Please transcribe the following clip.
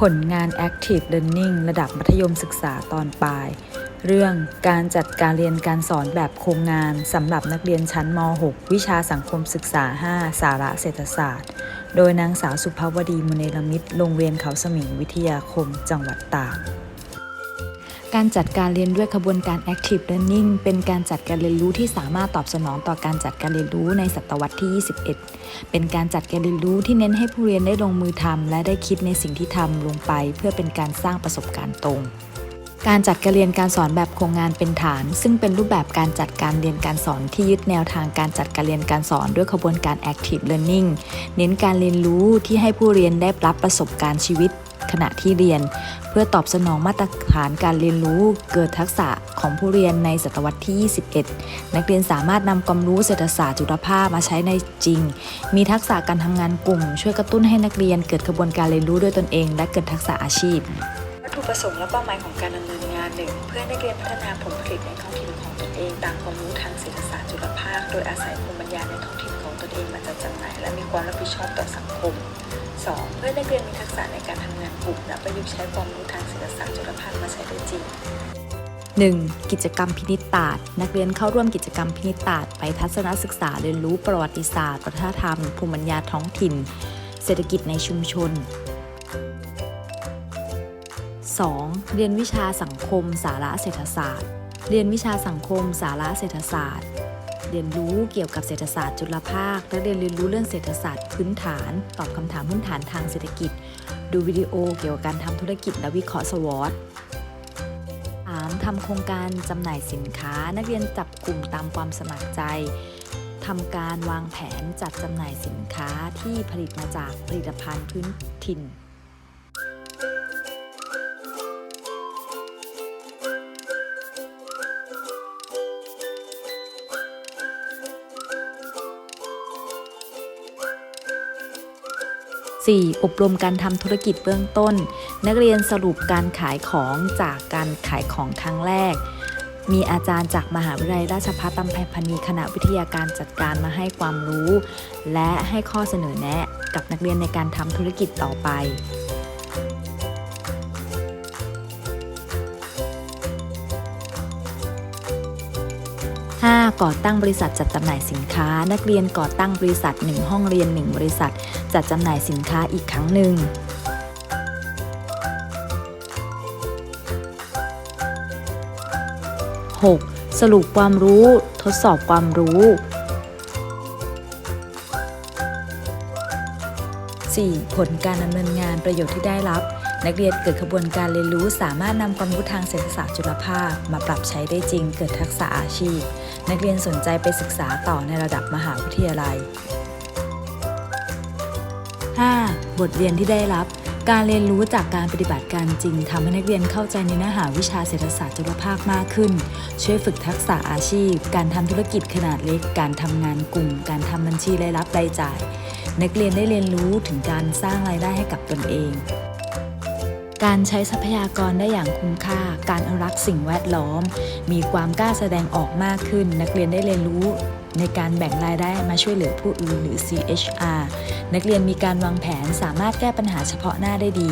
ผลงาน Active Learning ระดับมัธยมศึกษาตอนปลาย เรื่องการจัดการเรียนการสอนแบบโครงงานสำหรับนักเรียนชั้นม .6 วิชาสังคมศึกษา 5 สาระเศรษฐศาสตร์ โดยนางสาวสุภาวดีมุเนลมิตรโรงเรียนเขาสมิงวิทยาคม จังหวัดตาก การจัดการเรียนด้วยขบวนการ Active Learning เป็นการจัดการเรียนรู้ที่สามารถตอบสนองต่อการจัดการเรียนรู้ในศตวรรษที่ 21 เป็นการจัดการเรียนรู้ที่เน้นให้ผู้เรียนได้ลงมือทำและได้คิดในสิ่งที่ทำลงไป เพื่อเป็นการสร้างประสบการณ์ตรง การจัดการเรียนการสอนแบบโครงงานเป็นฐาน ซึ่งเป็นรูปแบบการจัดการเรียนการสอนที่ยึดแนวทางการจัดการเรียนการสอนด้วยขบวนการ Active Learning เน้นการเรียนรู้ที่ให้ผู้เรียนได้รับประสบการณ์ชีวิตขณะที่เรียน พื่อตอบสนองมาตรฐานการเรียนรู้เกิดทักษะของผู้เรียนในศตวรรษที่ 21 นักเรียนสามารถนำความรู้เศรษฐศาสตร์จุลภาพมาใช้ในจริง มีทักษะการทำงานกลุ่ม ช่วยกระตุ้นให้นักเรียนเกิดกระบวนการเรียนรู้ด้วยตนเอง และเกิดทักษะอาชีพวัตถุประสงค์และเป้าหมายของการดำเนินงานหนึ่งเพื่อให้นักเรียนพัฒนาผลผลิตในท้องถิ่นของตนเองตามความรู้ทางเศรษฐศาสตร์จุลภาค โดยอาศัยภูมิปัญญาในท้องถิ่นของตน เองมาจัดจำหน่ายและมีความรับผิดชอบต่อสังคม 2. เพื่อนักเรียนมีทักษะในการทำงานกลุ่มและประยุกต์ใช้ความรู้ทางศรษฐศาสตร์จุลภาคมาใช้ได้จริง 1. กิจกรรมพินิจตาดนักเรียนเข้าร่วมกิจกรรมพินิจตาดไปทัศนศึกษาเรียนรู้ประวัติศาสตร์วัฒนธรรม ภูมิปัญญาท้องถิ่น เศรษฐกิจในชุมชน 2. เรียนวิชาสังคม สาระเศรษฐศาสตร์ เรียนวิชาสังคม สาระเศรษฐศาสตร์ เรียนรู้เกี่ยวกับเศรษฐศาสตร์จุลภาค และเรียนรู้เรื่องเศรษฐศาสตร์พื้นฐาน ตอบคำถามพื้นฐานทางเศรษฐกิจ ดูวิดีโอเกี่ยวกับการทำธุรกิจและวิเคราะห์สวอต 3. ทำโครงการจำหน่ายสินค้า นักเรียนจับกลุ่มตามความสมัครใจทำการวางแผนจัดจำหน่ายสินค้าที่ผลิตมาจากผลิตภัณฑ์พื้นถิ่น 4. อบรมการทำธุรกิจเบื้องต้น นักเรียนสรุปการขายของจากการขายของครั้งแรก มีอาจารย์จากมหาวิทยาลัยราชภัฏตำแพพณีคณะวิทยาการจัดการมาให้ความรู้ และให้ข้อเสนอแนะกับนักเรียนในการทำธุรกิจต่อไป 5. ก่อตั้งบริษัทจัดจำหน่ายสินค้า นักเรียนก่อตั้งบริษัท 1 ห้องเรียน 1 บริษัท จัดจำหน่ายสินค้าอีกครั้งหนึ่ง 6. สรุปความรู้ ทดสอบความรู้ 4. ผลการดำเนินงานประโยชน์ที่ได้รับ นักเรียนเกิดขบวนการเรียนรู้สามารถนำความรู้ทางเศรษฐศาสตร์จุลภาคมาปรับใช้ได้จริง เกิดทักษะอาชีพ นักเรียนสนใจไปศึกษาต่อในระดับมหาวิทยาลัย 5. บทเรียนที่ได้รับ การเรียนรู้จากการปฏิบัติการจริงทำให้นักเรียนเข้าใจในเนื้อหาวิชาเศรษฐศาสตร์จุลภาคมากขึ้น ช่วยฝึกทักษะอาชีพ การทำธุรกิจขนาดเล็ก การทำงานกลุ่ม การทำบัญชีรายรับรายจ่าย นักเรียนได้เรียนรู้ถึงการสร้างรายได้ให้กับตนเอง การใช้ทรัพยากรได้อย่างคุ้มค่า การอนุรักษ์สิ่งแวดล้อม มีความกล้าแสดงออกมากขึ้น นักเรียนได้เรียนรู้ในการแบ่งรายได้มาช่วยเหลือผู้อื่นหรือ CHR นักเรียนมีการวางแผนสามารถแก้ปัญหาเฉพาะหน้าได้ดี